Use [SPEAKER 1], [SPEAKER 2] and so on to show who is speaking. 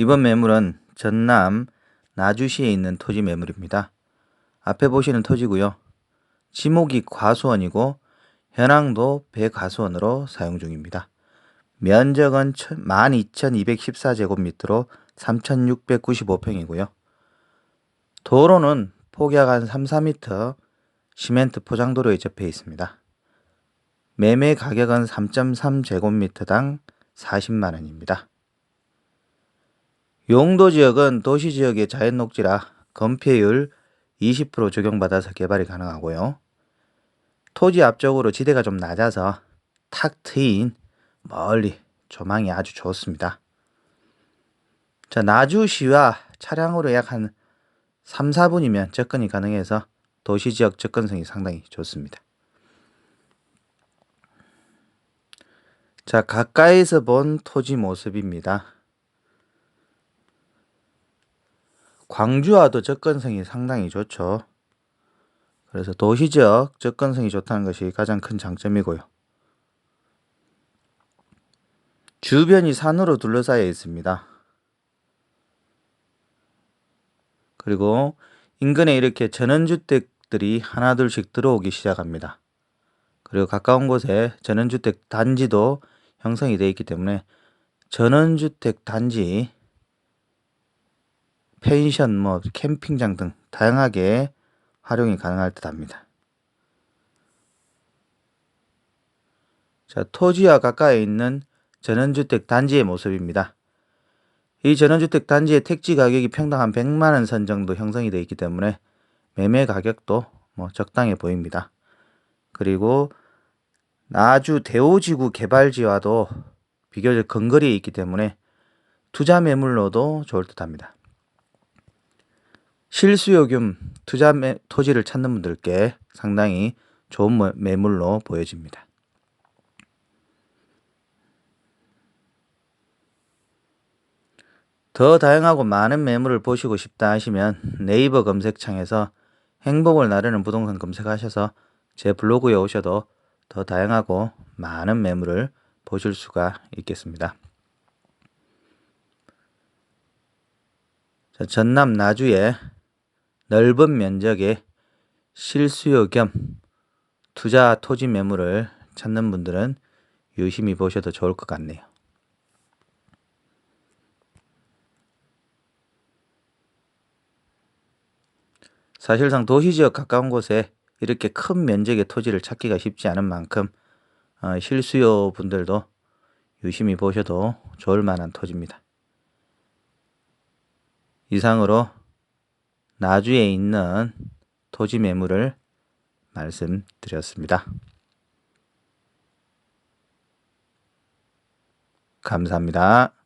[SPEAKER 1] 이번 매물은 전남 나주시에 있는 토지 매물입니다. 앞에 보시는 토지고요. 지목이 과수원이고 현황도 배과수원으로 사용 중입니다. 면적은 12,214제곱미터로 3,695평이고요. 도로는 폭약 한 3, 4m 시멘트 포장도로에 접해 있습니다. 매매 가격은 3.3제곱미터당 40만 원입니다. 용도 지역은 도시 지역의 자연 녹지라 건폐율 20% 적용받아서 개발이 가능하고요. 토지 앞쪽으로 지대가 좀 낮아서 탁 트인 멀리 조망이 아주 좋습니다. 자, 나주시와 차량으로 약 한 3, 4분이면 접근이 가능해서 도시 지역 접근성이 상당히 좋습니다. 자, 가까이서 본 토지 모습입니다. 광주와도 접근성이 상당히 좋죠. 그래서 도시 지역 접근성이 좋다는 것이 가장 큰 장점이고요. 주변이 산으로 둘러싸여 있습니다. 그리고 인근에 이렇게 전원주택들이 하나둘씩 들어오기 시작합니다. 그리고 가까운 곳에 전원주택 단지도 형성이 되어 있기 때문에 전원주택 단지, 펜션, 뭐 캠핑장 등 다양하게 활용이 가능할 듯합니다. 자, 토지와 가까이 있는 전원주택 단지의 모습입니다. 이 전원주택 단지의 택지 가격이 평당 한 100만 원 선 정도 형성이 되어 있기 때문에 매매 가격도 뭐 적당해 보입니다. 그리고 나주 대오지구 개발지와도 비교적 근거리에 있기 때문에 투자 매물로도 좋을 듯합니다. 실수요금 투자 매, 토지를 찾는 분들께 상당히 좋은 매물로 보여집니다. 더 다양하고 많은 매물을 보시고 싶다 하시면 네이버 검색창에서 행복을 나르는 부동산 검색하셔서 제 블로그에 오셔도 더 다양하고 많은 매물을 보실 수가 있겠습니다. 자, 전남 나주의 넓은 면적의 실수요 겸 투자 토지 매물을 찾는 분들은 유심히 보셔도 좋을 것 같네요. 사실상 도시 지역 가까운 곳에 이렇게 큰 면적의 토지를 찾기가 쉽지 않은 만큼 어, 실수요 분들도 유심히 보셔도 좋을 만한 토지입니다. 이상으로 나주에 있는 토지 매물을 말씀드렸습니다. 감사합니다.